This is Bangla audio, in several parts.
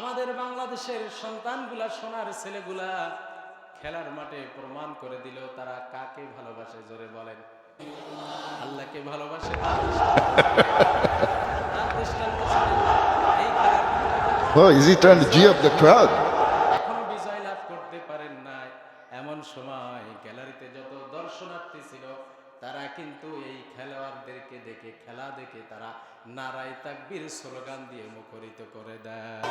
আমাদের বাংলাদেশের সন্তানগুলা সোনার ছেলেগুলা খেলার মাঠে প্রমাণ করে দিল তারা কাকে ভালোবাসে জোরে বলেন। আল্লাহকে ভালোবাসে? Oh, is he trying to G up the crowd? এখনও বিজয় লাভ করতে পারেন নাই। এমন সময় গ্যালারিতে যত দর্শনার্থী ছিল তারা কিন্তু এই খেলোয়াড়দেরকে দেখে, খেলা দেখে তারা নারাই তাকবীর স্লোগান দিয়ে মুখরিত করে দেয়।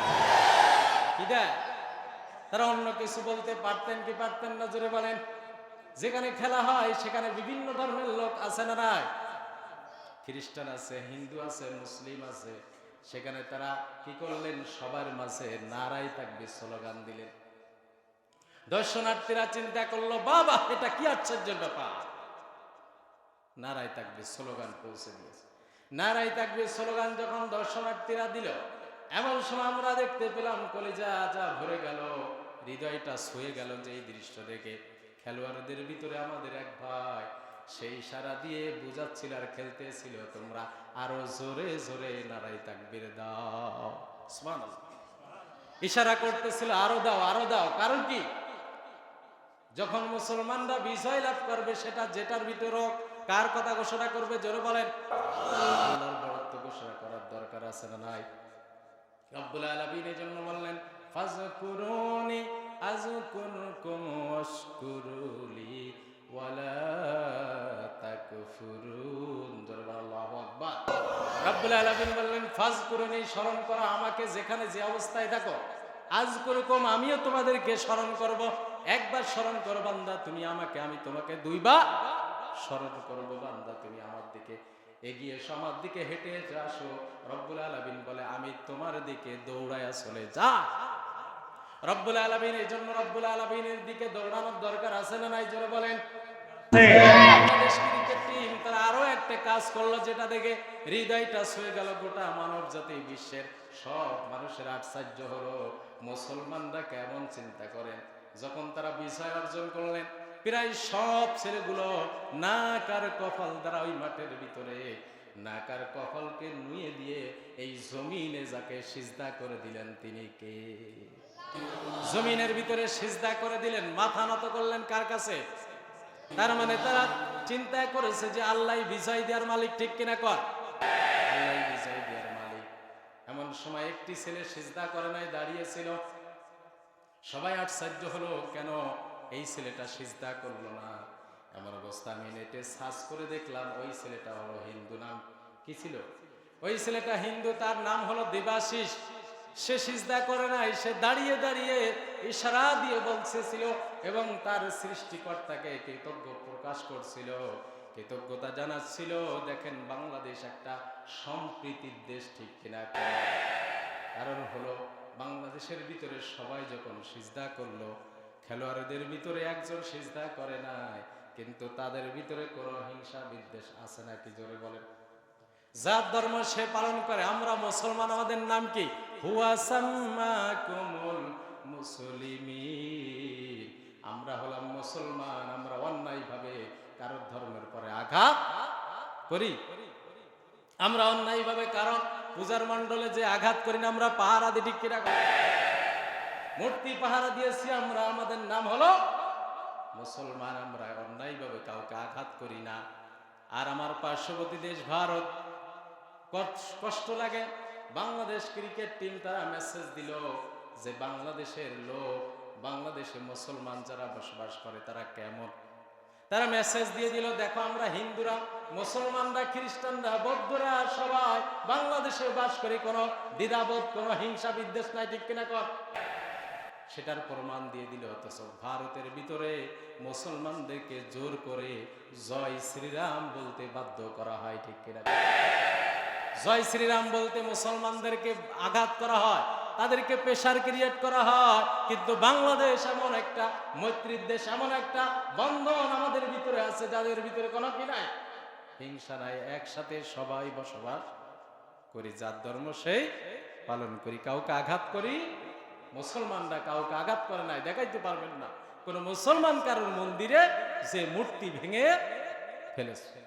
তারা অন্য কিছু বলতে পারতেন কি পারতেন না? জোরে বলেন। যেখানে খেলা হয়, সেখানে বিভিন্ন ধর্মের লোক আছে না নাই? খ্রিস্টান আছে, হিন্দু আছে, মুসলিম আছে। সেখানে তারা কি করলেন? সবার মাঝে নারাই থাকবে স্লোগান দিলেন। দর্শনার্থীরা চিন্তা করল, বাবা, এটা কি আশ্চর্য ব্যাপার? নারাই থাকবে স্লোগান পৌঁছে দিয়েছে। নারাই থাকবে স্লোগান যখন দর্শনার্থীরা দিল এমন সময় আমরা দেখতে পেলাম কলেজা যা ভরে গেল হৃদয়টা ছুঁয়ে গেল যে এই দৃশ্য দেখে। খেলোয়াড়দের ভিতরে আমাদের এক ভাই সেই সারা দিয়ে বুঝাচ্ছিল আর খেলতেছিল তোমরা আরও জোরে জোরে নারাই তাকবির দাও। ইশারা করতেছিল আরও দাও আরও দাও। কারণ কি? যখন মুসলমানরা বিজয় লাভ করবে সেটা যেটার ভিতর হোক, কার কথা ঘোষণা করবে? জোরে বলেন। আল্লাহর ঘোষণা করার দরকার আছে না নাই? রব্বুল আলামিন এই জন্য বললেন, ফাজকুরুনি আযকুরকুম ওয়াশকুরুলি ওয়ালা তাকফুরুন। জোরে আল্লাহু আকবার। রব্বুল আলামিন বললেন স্মরণ করা আমাকে যেখানে যে অবস্থায় থাকো। আজ করকম আমিও তোমাদেরকে স্মরণ করব। একবার স্মরণ করো বান্দা, তুমি আমাকে, আমি তোমাকে দুইবার স্মরণ করব বান্দা, তুমি আমার দিকে এগিয়ে এসো, আমার দিকে হেঁটে আসো। রব্বুল আলামিন বলে, আমি তোমার দিকে দৌড়ায়া চলে যা। রব্বুল আলামিন, এই জন্য রব্বুল আলামিনের দিকে দৌড়ানোর দরকার আছে না নাই? জোরে বলেন। আরও একটা কাজ করল, যেটা দেখে হৃদয়টা ছুঁয়ে গেল গোটা মানব জাতি, বিশ্বের সব মানুষের আশ্চর্য হলো। মুসলমানরা কেমন চিন্তা করেন? যখন তারা বিজয় অর্জন করলেন প্রায় সব ছেলেগুলো নাকার কপাল দ্বারা ওই মাঠের ভিতরে নাকার কপালকে নুয়ে দিয়ে এই জমিনে যাকে সিজদা করে দিলেন তিনি কে? জমিনের ভিতরে সিজদা করে দিলেন, মাথা নত করলেন কার কাছে? তার মানে তারা চিন্তা করেছে যে আল্লাহ বিজয় দেওয়ার মালিক ঠিক কিনা কর? আল্লাহ বিজয় দেওয়ার মালিক। এমন সময় একটি ছেলে সিজদা করে নাই দাঁড়িয়েছিল সবাই আশ্চর্য হলো, কেন এই ছেলেটা সিজদা করল না। এমন অবস্থা আমি নেটে সার্চ করে দেখলাম, ওই ছেলেটা হলো হিন্দু নাম। কি ছিল? ওই ছেলেটা হিন্দু, তার নাম হলো দেবাশিস। সে সিজদা করে নাই, সে দাঁড়িয়ে দাঁড়িয়ে ইশারা দিয়ে বলতেছিল এবং তার সৃষ্টিকর্তাকে কৃতজ্ঞ প্রকাশ করছিল, কৃতজ্ঞতা জানাচ্ছিল, দেখেন বাংলাদেশ একটা সম্প্রীতির দেশ ঠিক কিনা কারণ হলো, বাংলাদেশের ভিতরে সবাই যখন সিজদা করল খেলোয়াড়দের ভিতরে একজন সিজদা করে নাই, কিন্তু তাদের ভিতরে কোনো হিংসা বিদ্বেষ আছে নাকি? জোরে বলেন। যার ধর্ম সে পালন করে। আমরা মুসলমান, আমাদের নাম কি? আমরা হলাম মুসলমান, আমরা অন্যায় ভাবে কারোর ধর্মের পরে আঘাত করি। আমরা অন্যায় ভাবে কারণ পূজার মণ্ডলে যে আঘাত করি না, আমরা পাহারা দিই ঠিক কিনা মূর্তি পাহারা দিয়েছি আমরা, আমাদের নাম হলো মুসলমান, আমরা অন্যায়ভাবে কাউকে আঘাত করি না। আর আমার পার্শ্ববর্তী দেশ ভারত কষ্ট- লাগে। বাংলাদেশ ক্রিকেট টিম তারা মেসেজ দিল যে বাংলাদেশের লোক, বাংলাদেশে মুসলমান যারা বসবাস করে তারা কেমন? তারা মেসেজ দিয়ে দিল, দেখো আমরা হিন্দুরা, মুসলমানরা, খ্রিস্টানরা, বৌদ্ধরা সবাই বাংলাদেশে বাস করি। কোনো দ্বিধাবোধ, কোনো হিংসা বিদ্বেষ নাই, ঠিক কিনা কর? সেটার প্রমাণ দিয়ে দিল অথচ ভারতের ভিতরে মুসলমানদেরকে জোর করে জয় শ্রীরাম বলতে বাধ্য করা হয়, ঠিক কিনা? জয় শ্রীরাম বলতে মুসলমানদেরকে আঘাত করা হয়, তাদেরকে প্রেশার ক্রিয়েট করা হয়, কিন্তু বাংলাদেশ এমন একটা, মৈত্রীর দেশ এমন একটা বন্ধন আমাদের ভিতরে আছে, যাদের ভিতরে কোনো কি নাই? হিংসা নাই, একসাথে সবাই বসবাস করি, যার ধর্ম সেই, পালন করি, কাউকে আঘাত করি মুসলমানরা কাউকে আঘাত করে নাই, দেখাইতে পারবেন না। কোন মুসলমান কারোর মন্দিরে যে মূর্তি ভেঙে ফেলেছে।